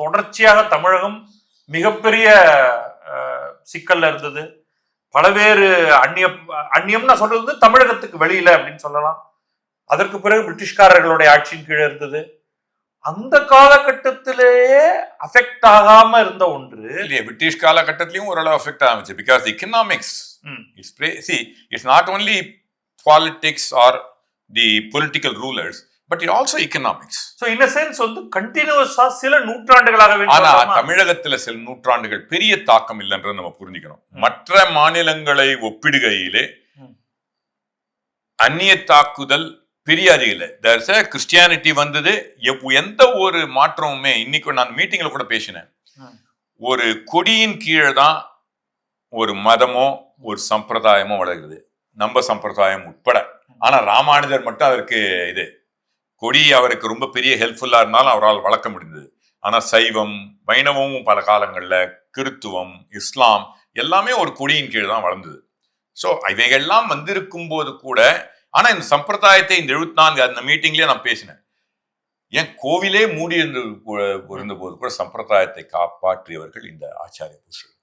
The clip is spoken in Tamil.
தொடர்ச்சியாக தமிழகம் மிகப்பெரிய சிக்கல்ல இருந்தது. பலவேறு அந்நிய அந்நியம்னு நான் சொல்றது தமிழகத்துக்கு வெளியில அப்படின்னு சொல்லலாம். அதற்கு பிறகு பிரிட்டிஷ்காரர்களுடைய ஆட்சியின் கீழே இருந்தது. அந்த காலகட்டத்திலேயே அஃபெக்ட் ஆகாம இருந்த ஒன்று இல்லையே பிரிட்டிஷ் காலகட்டத்திலையும் ஓரளவு affect ஆகுச்சு because economics. It's see it's not only politics or the political rulers but it also economics so in sense வந்து கண்டினியூஸா சில நூற்றாண்டுகளாகவே ஆனா? தமிழகத்துல சில நூற்றாண்டுகள் பெரிய தாக்கம் இல்லைன்றதை நம்ம புரிஞ்சுக்கணும். மற்ற மாநிலங்களை ஒப்பிடுகையிலே. அந்நிய தாக்குதல் பெரிய இல்லை. தர்ஸ் கிறிஸ்டியானிட்டி வந்தது. எந்த ஒரு மாற்றமுமே இன்னைக்கு நான் மீட்டிங்ல கூட பேசினேன். ஒரு கொடியின் கீழே தான் ஒரு மதமோ ஒரு சம்பிரதாயமோ வளர்கிறது. நம்ம சம்பிரதாயம் உட்பட. ஆனா ராமானுஜர் மட்டும் அதற்கு இது கொடி அவருக்கு ரொம்ப பெரிய ஹெல்ப்ஃபுல்லா இருந்தாலும் அவரால் வளர்க்க முடிந்தது. ஆனா சைவம் வைணவமும் பல காலங்கள்ல கிறித்துவம் இஸ்லாம் எல்லாமே ஒரு கொடியின் கீழ் தான் வளர்ந்தது. ஸோ இவைகள்லாம் வந்திருக்கும் போது கூட ஆனா இந்த சம்பிரதாயத்தை இந்த எழுபத்தி நான்கு அந்த மீட்டிங்லயே நான் பேசினேன். ஏன் கோவிலே மூடி இருந்து இருந்த போது கூட சம்பிரதாயத்தை காப்பாற்றியவர்கள் இந்த ஆச்சாரிய புருஷர்கள்.